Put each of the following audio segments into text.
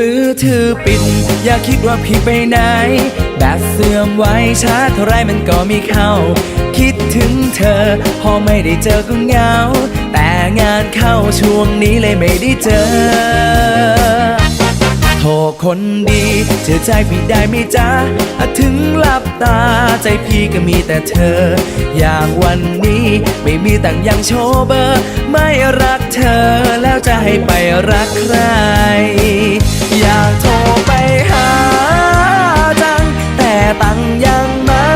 มือถือปิด อย่าคิดว่าพี่ไปไหน แบตเสื่อมไว้ชาร์จเท่าไรมันก็ไมีเข้า คิดถึงเธอ พอไม่ได้เจอก็เหงา แต่งานเข้าช่วงนี้เลยไม่ได้เจอ โทรคนดีเชื่อใจพี่ได้ไหมจ๊ะถึงหลับตาใจพี่ก็มีแต่เธอ อย่างวันนี้ไม่มีต่างยังโชเบอร์ ไม่รักเธอแล้วจะให้ไปรักใคร อยากโทรไปหาจัง แต่ตังยังไม่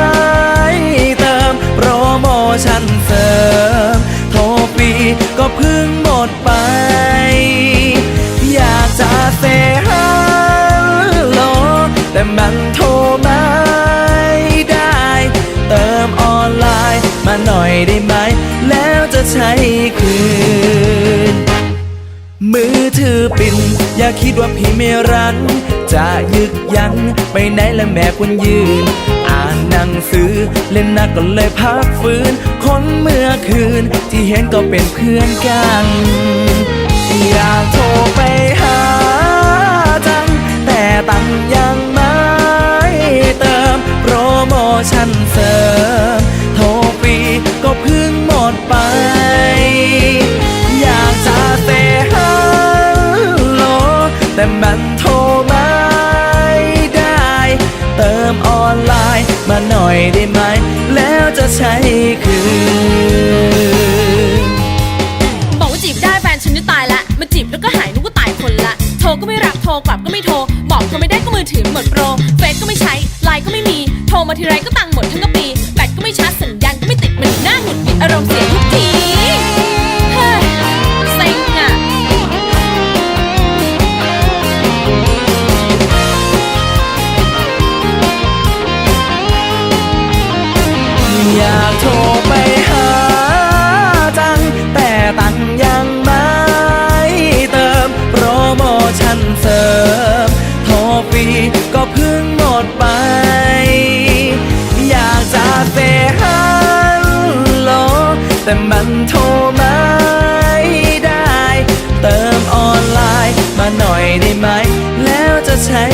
เติม โปรโมชั่นเสริม โทรฟรีก็เพิ่งหมดไป ใช้คืน มือถือปินอย่าคิดว่าพี่ไม่รัน จะยึกยันไปไหนและแม่ควรยืน อ่านหนังสือเล่นหนักก็เลยพักฟื้น คนเมื่อคืนที่เห็นก็เป็นเพื่อนกัน อยากโทรไป ไม่ได้ เติมออนไลน์มาหน่อยได้ไหม แล้วจะใช้คืนบอกว่าจีบได้แฟนฉันจะตายละมาจีบแล้วก็หายนึกว่าตายคนละ โทรก็ไม่รับโทรกลับก็ไม่โทร บอกโทรไม่ได้ก็มือถือหมดโปร เฟซก็ไม่ใช้ไลน์ก็ไม่มี โทรมาทีไรก็ตังค์หมดทั้งกะปี แบตก็ไม่ชาร์จสัญญาณก็ไม่ติดมันหน้าหงุดหงิดอารมณ์เสียทุกที มันโทรไม่ได้ เติมออนไลน์มาหน่อยได้ไหม แล้วจะใช้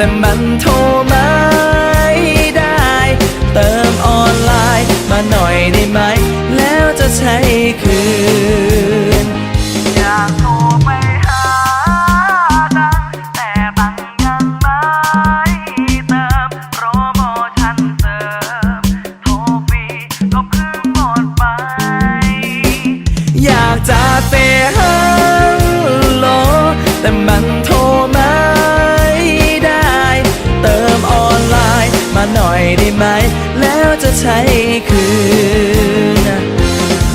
แต่มันโทรไม่ได้ เติมออนไลน์มาหน่อยได้ไหม แล้วจะใช้คืน จะใช้คืน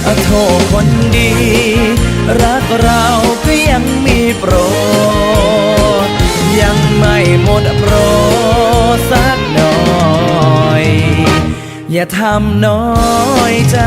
อโทษคนดี รักเราก็ยังมีโปรด ยังไม่หมดโปรสักหน่อย อย่าทำน้อยใจ